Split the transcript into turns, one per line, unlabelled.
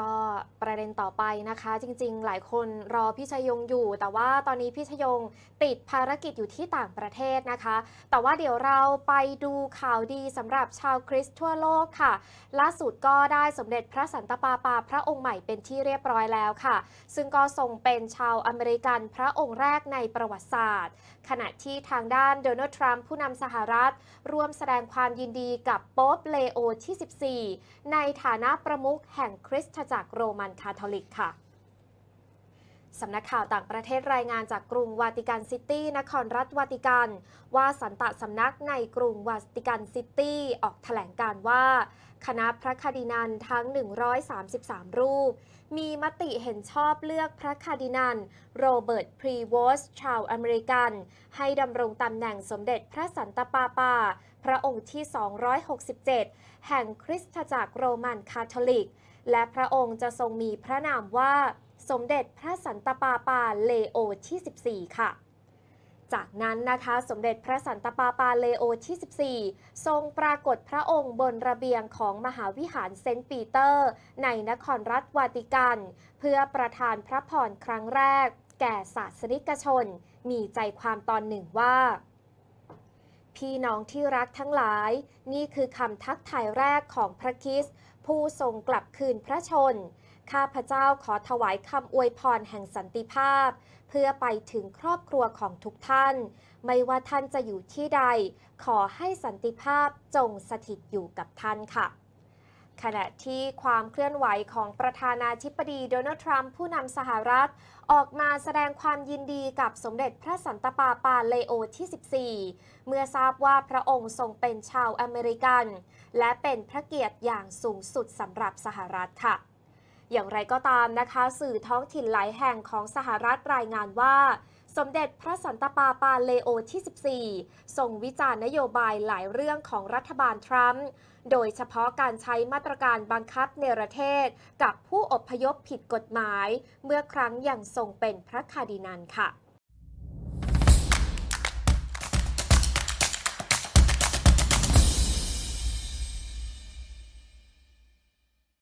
ก็ประเด็นต่อไปนะคะ จริง ๆ หลายคนรอพี่ชยงอยู่ แต่ว่าตอนนี้พี่ชยงติดภารกิจอยู่ที่ต่างประเทศนะคะ แต่ว่าเดี๋ยวเราไปดูข่าวดีสำหรับชาวคริสต์ทั่วโลกค่ะ ล่าสุดก็ได้สมเด็จพระสันตะปาปาพระองค์ใหม่เป็นที่เรียบร้อยแล้วค่ะ ซึ่งก็ทรงเป็นชาวอเมริกันพระองค์แรกในประวัติศาสตร์ ขณะที่ทางด้านโดนัลด์ทรัมป์ผู้นำสหรัฐ ร่วมแสดงความยินดีกับป๊อปเลโอที่ 14 ในฐานะประมุขแห่งคริสตจักรโรมันคาทอลิกค่ะสำนักข่าวต่างประเทศรายงานจากกรุงวาติกันซิตี้นครรัฐวาติกัน ว่าสันตะสำนักในกรุงวาติกันซิตี้ออกแถลงการว่า คณะพระคาดินันทั้ง 133 รูป มีมติเห็นชอบเลือกพระคาดินันโรเบิร์ต พรีวอสชาวอเมริกัน ให้ดำรงตำแหน่งสมเด็จพระสันตะปาปา พระองค์ที่ 267 แห่งคริสตจักรโรมันคาทอลิก และพระองค์จะทรงมีพระนามว่า สมเด็จพระสันตะปาปาเลโอที่ 14 ค่ะจากนั้นนะคะสมเด็จพระสันตะปาปาเลโอที่ 14 ทรงปรากฏพระองค์บนระเบียงของมหาวิหารเซนต์ปีเตอร์ ในนครรัฐวาติกัน เพื่อประทานพระพรครั้งแรก แก่ศาสนิกชน มีใจความตอนหนึ่งว่า พี่น้องที่รักทั้งหลาย นี่คือคำทักทายแรกของพระคิสผู้ทรงกลับคืนพระชน ข้าพเจ้าขอถวายคำอวยพรแห่งสันติภาพ เพื่อไปถึงครอบครัวของทุกท่าน ไม่ว่าท่านจะอยู่ที่ใด ขอให้สันติภาพจงสถิตอยู่กับท่านค่ะ ขณะที่ความเคลื่อนไหวของประธานาธิบดีโดนัลด์ทรัมป์ผู้นำสหรัฐ ออกมาแสดงความยินดีกับสมเด็จพระสันตะปาปาเลโอที่ 14 เมื่อทราบว่าพระองค์ทรงเป็นชาวอเมริกัน และเป็นพระเกียรติอย่างสูงสุดสำหรับสหรัฐค่ะ อย่างไรก็ตามนะคะ สื่อท้องถิ่นหลายแห่งของสหรัฐรายงานว่า สมเด็จพระสันตะปาปาเลโอที่ 14 ทรงวิจารณ์นโยบายหลายเรื่องของรัฐบาลทรัมป์ โดยเฉพาะการใช้มาตรการบังคับเนรเทศ กับผู้อพยพผิดกฎหมาย เมื่อครั้งยังทรงเป็นพระคาร์ดินันค่ะ